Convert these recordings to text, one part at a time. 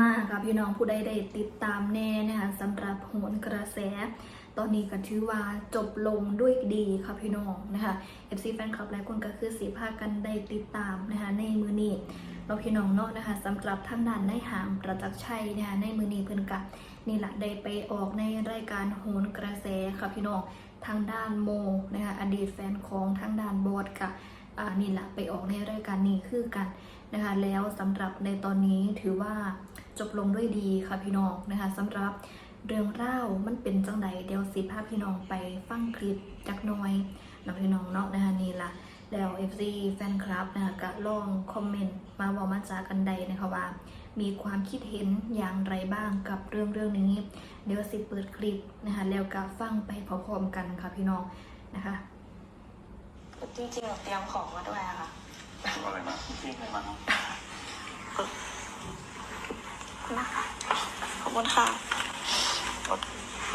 มาค่ะพี่น้องผู้ใดได้ติดตามแน่นะคะสำหรับโหนกระแส ตอนนี้ก็ถือว่าจบลงด้วยดีค่ะพี่น้องนะคะ FC แฟนคลับหลายคนก็คือสีภาคกันได้ติดตามนะคะในมือนี้เราพี่น้องเนาะนะคะสำหรับทางด้านในหางประจักษ์ชัยนะคะในมือนี้เพิ่นกะนี่แหละได้ไปออกในรายการโหนกระแสค่ะพี่น้องทางด้านโมนะคะอดีตแฟนของทางด้านบอดกะอ่า นี่แหละไปออกในรายการนี้คือกันนะคะแล้วสำหรับในตอนนี้ถือว่าจบลงด้วยดีค่ะพี่น้องนะคะสำหรับเรื่องเล่ามันเป็นจังใดเดี๋ยวสิพาพี่น้องไปฟังคลิปจักหน่อยน้องพี่น้องเนาะนะคะนี่ละแล้ว FC แฟนคลับนะคะก็ลองคอมเมนต์มาบอกมาจากกันใดนะคะว่า มีความคิดเห็นอย่างไรบ้างกับเรื่องเรื่องนี้ เดี๋ยวสิเปิดคลิปนะคะแล้วก็ฟังไปพร้อมๆกันค่ะพี่น้องนะคะ จริงๆเราเตรียมของมาด้วยอะค่ะ เอาอะไรมาพี่อะไรมาครับนะคะขอบคุณค่ะ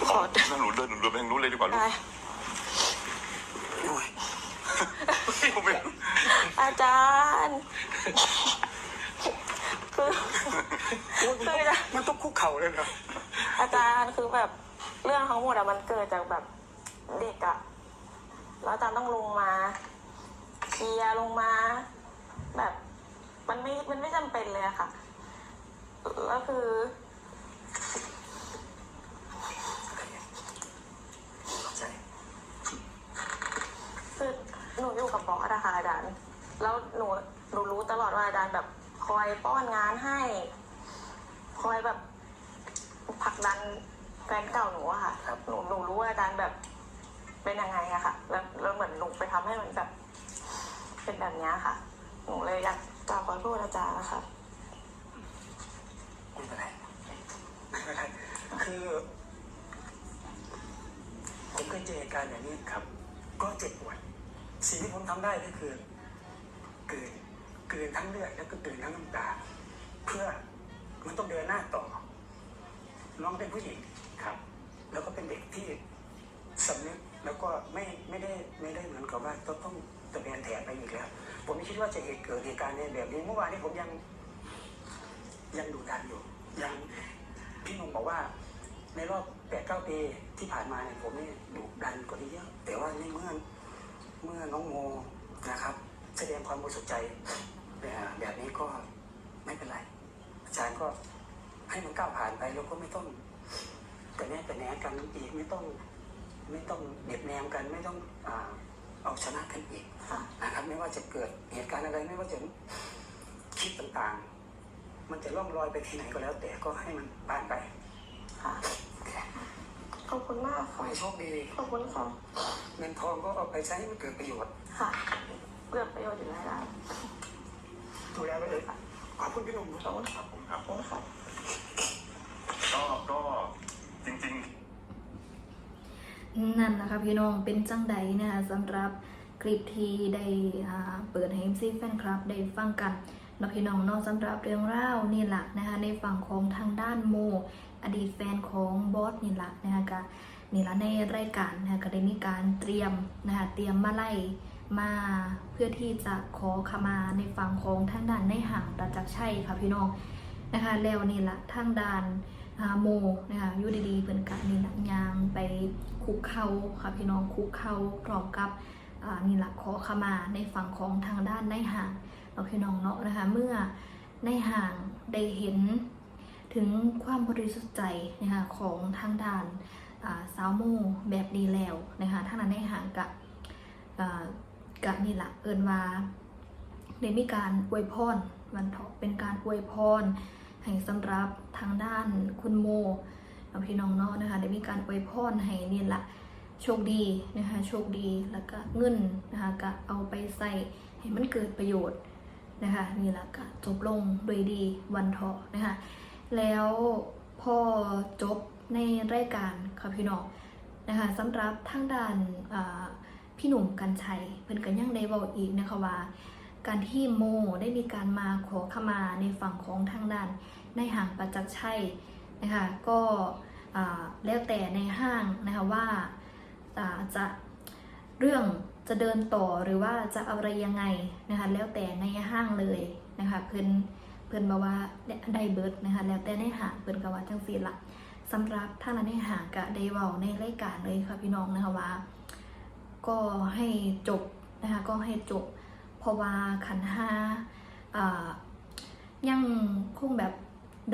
ขอ นั่งหนูเดินหนูเดินไปทางนู้นเลยดีกว่าลูกได้โอ้ยผมไม่อาจารย์คือคือจะมันต้องคุกเข่าเลยเหรออาจารย์คือแบบเรื่องทั้งหมดอะมันเกิดจากแบบเด็กอะ แล้วอาจารย์ต้องลงมาเคลียร์ลงมา แบบ มันไม่ มันไม่จำเป็นเลยอะค่ะแล้วคือเข้าใจคือหนูอยู่กับบอสอะค่ะอาจารย์แล้วหนูหนูรู้ตลอดว่าอาจารย์แบบคอยป้อนงานให้ คอยแบบผลักดันแฟนเก่าหนูอะค่ะครับหนูหนูรู้ว่าอาจารย์แบบ เป็นยังไงอะค่ะ แล้วแล้วเหมือนหนูไปทำให้มันแบบเป็นแบบนี้ค่ะ หนูเลยอยากกราบขอโทษอาจารย์นะคะไม่เป็นไรคือผมเคยเจอเหตุการณ์อย่างนี้ครับ ก็เจ็บปวดสิ่งที่ผมทำได้ก็คือเกินเกินทั้งเลือดแล้วก็เกินทั้งน้ำตา เพื่อมันต้องเดินหน้าต่อ น้องเป็นผู้หญิงครับ แล้วก็เป็นเด็กที่สำนึก แล้วก็ไม่ไม่ได้ไม่ได้เหมือนกับว่าต้องต้องตะเบียนแถนไปอีกแล้ว ผมไม่คิดว่าจะเหตุเกิดเหตุการณ์ในแบบนี้เมื่อวานนี้ผมยัง ยังดูดันอยู่ ยังพี่นุ่มบอกว่า ในรอบแปดเก้าปีที่ผ่านมาเนี่ยผมนี่ดุดันกว่านี้เยอะแต่ว่าในเมื่อเมื่อน้องโมนะครับ แสดงความบริสุทธิ์ใจแบบแบบนี้ก็ไม่เป็นไร อาจารย์ก็ให้มันก้าวผ่านไปแล้วก็ไม่ต้องแต่แน่แต่แหนกันอีกไม่ต้อง ไม่ต้องเด็ดแนมกันไม่ต้องอ่าเอาชนะกันอีกค่ะ นะครับไม่ว่าจะเกิดเหตุการณ์อะไรไม่ว่าจะคิดต่างๆ มันจะล่องลอยไปที่ไหนก็แล้ว แต่ก็ให้มันผ่านไปค่ะ ขอบคุณมากขอค่ะ ให้โชคดีขอบคุณค่ะ เงินทองก็เอาไปใช้ให้มันเกิดประโยชน์ค่ะเกิดประโยชน์อยู่แล้วค่ะดูแลไว้เลยขอบคุณพี่หนุ่มขอบคุณค่ะผมครับ ขอบคุณค่ะ ก็ก็จริง นั่นนะคะพี่น้องเป็นจังใดนะคะสำหรับคลิปที่ได้เปิดให้ MC แฟนคลับได้ฟังกันเนาะพี่น้องเนาะสำหรับเรื่องเล่าวนี่แหละนะคะในฝั่งของทางด้านโม อดีตแฟนของบอสนี่แหละนะคะก็นี่ละในรายการนะคะก็ได้มีการเตรียมนะคะเตรียมมาไล่มาเพื่อที่จะขอขมาในฝั่งของทางด้านในห่างประจักษ์ชัยค่ะพี่น้อง นะคะแล้วนี่ละทางด้านโมนะคะยู่ดีๆเพิ่นกะนี่ละยางไปคุกเข่าค่ะพี่น้องคุกเข่าพร้อมกับนี่ละขอขมาในฝั่งของทางด้านในห่างเราพี่น้องเนาะนะคะเมื่อในห่างได้เห็นถึงความบริสุทธิ์ใจนะคะของทางด้านสาวโมแบบดีแล้วนะคะทางนั้นในห่างกับอ่ากะนี่ละเอินว่าได้มีการอวยพร วันเถาะเป็นการอวยพรให้สำหรับทางด้านคุณโมกับพี่น้องเนาะนะคะได้มีการอวยพรให้นี่ละโชคดีนะคะโชคดีแล้วก็เงินนะคะก็เอาไปใส่ให้มันเกิดประโยชน์นะคะนี่ละก็จบลงโดยดีวันเถาะนะคะแล้วพอจบในรายการค่ะพี่น้องนะคะสำหรับทางด้านพี่หนุ่มกัญชัยเพิ่นก็ยังได้บอกอีกนะคะว่า การที่โมได้มีการมาขอขมาในฝั่งของทางด้านในห่างประจักษ์ชัยนะคะก็แล้วแต่ในห้างนะคะว่าจะเรื่องจะเดินต่อหรือว่าจะอะไรยังไงนะคะแล้วแต่ในห้างเลยนะคะเพิ่นเพิ่นบอกว่าได้เบิร์ดนะคะแล้วแต่ในห้างเพิ่นก็ว่าจังซี่ละสำหรับท่านในหางก็ได้เว้าในรายการเลยค่ะพี่น้องนะคะว่า ก็ให้จบนะคะก็ให้จบ ราะว่าขันห้าอ่ายังคงแบบ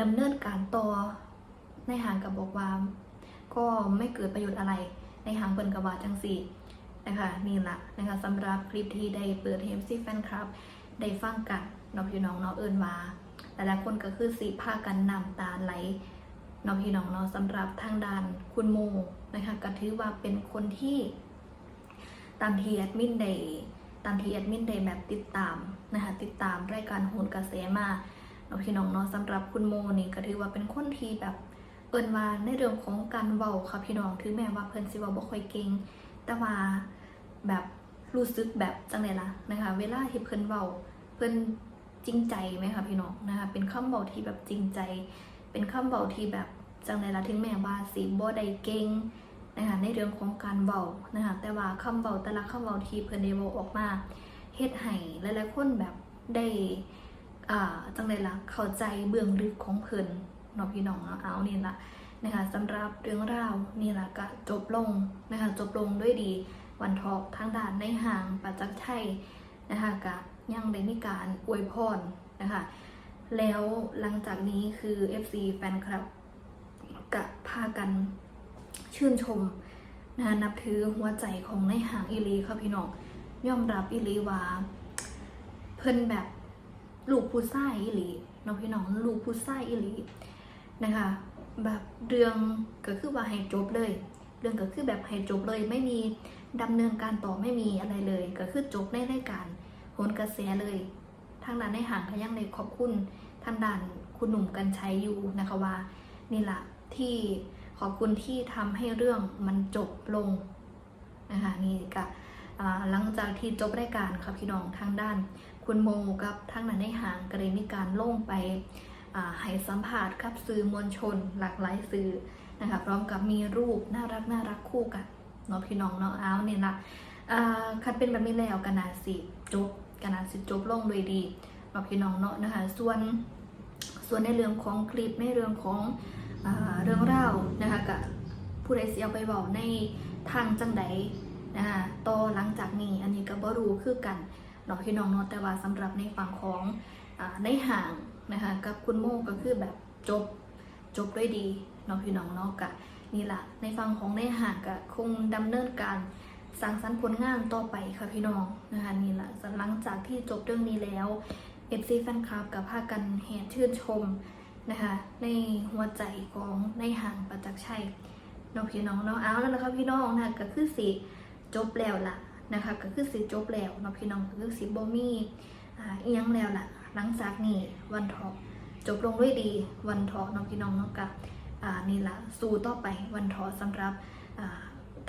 ดำเนินการต่อในหางกับบอกว่า ก็ไม่เกิดประโยชน์อะไรในหางเปิ่นกับว่าจังสี่นะคะนี่ละนะคะสำหรับคลิปที่ได้เปิดเฮมซี่แฟนคลับ ได้ฟังกันน้องพี่น้องเนาะเอิญว่าแต่ละคนก็คือสีผ้ากันน้ำตาไหลน้องพี่น้องเนาะสำหรับทางด้านคุณโมนะคะก็ถือว่าเป็นคนที่ตามที่แอดมินได้ ตามที่แอดมินได้แบบติดตามนะคะติดตามรายการโหนกระแสมาเนาะพี่น้องเนาะสำหรับคุณโมนี่ก็ถือว่าเป็นคนที่แบบเอินว่าในเรื่องของการเว้าค่ะพี่น้องถึงแม้ว่าเพิ่นสิเว้าบ่ค่อยเก่งแต่ว่าแบบรู้สึกแบบจังไดล่ะนะคะ เวลาที่เพิ่นเว้าเพิ่นจริงใจไหมคะพี่น้องนะคะเป็นคำเว้าที่แบบจริงใจ เป็นคำเว้าที่แบบจังไดล่ะถึงแม้ว่าสิบ่ได้เก่ง นะคะในเรื่องของการเบานะคะแต่ว่าคำเบาแต่ละคำเบาที่เพิ่นได้เว้าออกมาเฮ็ดให้หลายๆคนแบบได้อ่าจังไดล่ะเข้าใจเบื้องลึกของเพิ่นเนาะพี่น้องเนาะเอานี่ล่ะนะคะสำหรับเรื่องราวนี่ล่ะก็จบลงนะคะจบลงด้วยดีวันทอกทางด้านในห่างปัจจักชัยนะคะก็ยังได้มีการอวยพรนะคะแล้วหลังจากนี้คือ FC แฟนคลับก็พากัน ชื่นชมนะนับถือหัวใจของในหางอิลีค่ะพี่น้องยอมรับอิลีว่าเพิ่นแบบลูกผู้ชายอิลีเน้องพี่น้องลูกผู้ชายอิลีนะคะ แบบเรื่องก็คือว่าให้จบเลย เรื่องก็คือแบบให้จบเลยไม่มีดำเนินการต่อไม่มีอะไรเลย ก็คือจบในรายการโหนกระแสเลยทางด้านในหางก็ยังในขอบคุณทางด้านคุณหนุ่มกันชัยอยู่นะคะว่านี่แหละที่ ขอบคุณที่ทำให้เรื่องมันจบลงนะคะนี่ก็หลังจากที่จบรายการค่ะพี่น้องทางด้าน คุณโมกับทางนั้นในหางก็เลยมีการลงไปอ่าให้สัมภาษณ์กับสื่อมวลชน หลากหลายสื่อนะคะพร้อมกับมีรูปน่ารักน่ารักคู่กันเนาะพี่น้องเนาะเอาเนี่ยละอ่าคันเป็นแบบนี้แล้วกันนาสิจบกันนาสิจบลงด้วยดีเนาะพี่น้องเนาะนะคะส่วนส่วนในเรื่องของคลิปในเรื่องของ เรื่องเล่านะคะกับผู้ใดเสียไปบอกในทางจังใดนะคะต่อหลังจากนี้อันนี้ก็บ่รู้คือกันเนาะพี่น้องเนาะแต่ว่าสำหรับในฝั่งของอในห่างนะคะกับคุณโมก็คือแบบจบจบด้วยดีเนาะพี่น้องเนาะกะนี่แหละในฝั่งของในห่างก็คงดำเนินการสร้างสรรค์ผลงานต่อไปค่ะพี่น้องนะคะนี่แหละหลังจากที่จบเรื่องนี้แล้ว FC แฟนคลับกับพากันแห่ชื่นชม นะคะในหัวใจของในห่างประจักษ์ชัยน้องพี่น้องเนาะเอาแล้วนะคะพี่น้องนะก็คือสิจบแล้วล่ะนะคะก็คือสิจบแล้วเนาะพี่น้องก็คือสิบ่มีอ่าเอียงแล้วล่ะ หลังจากนี้วันทอกจบลงด้วยดีวันทอเนาะพี่น้องเนาะกับอ่านี่ละสู้ต่อไปวันทอสำหรับอ่า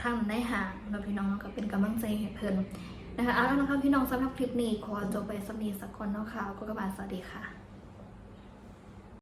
ทางในห่างเนาะพี่น้องเนาะก็เป็นกำลังใจให้เพิ่นนะคะเอาแล้วนะคะพี่น้องสำหรับคลิปนี้ขอจบไปสักนี้สักคนเนาะค่ะก็กระบาสวัสดีค่ะ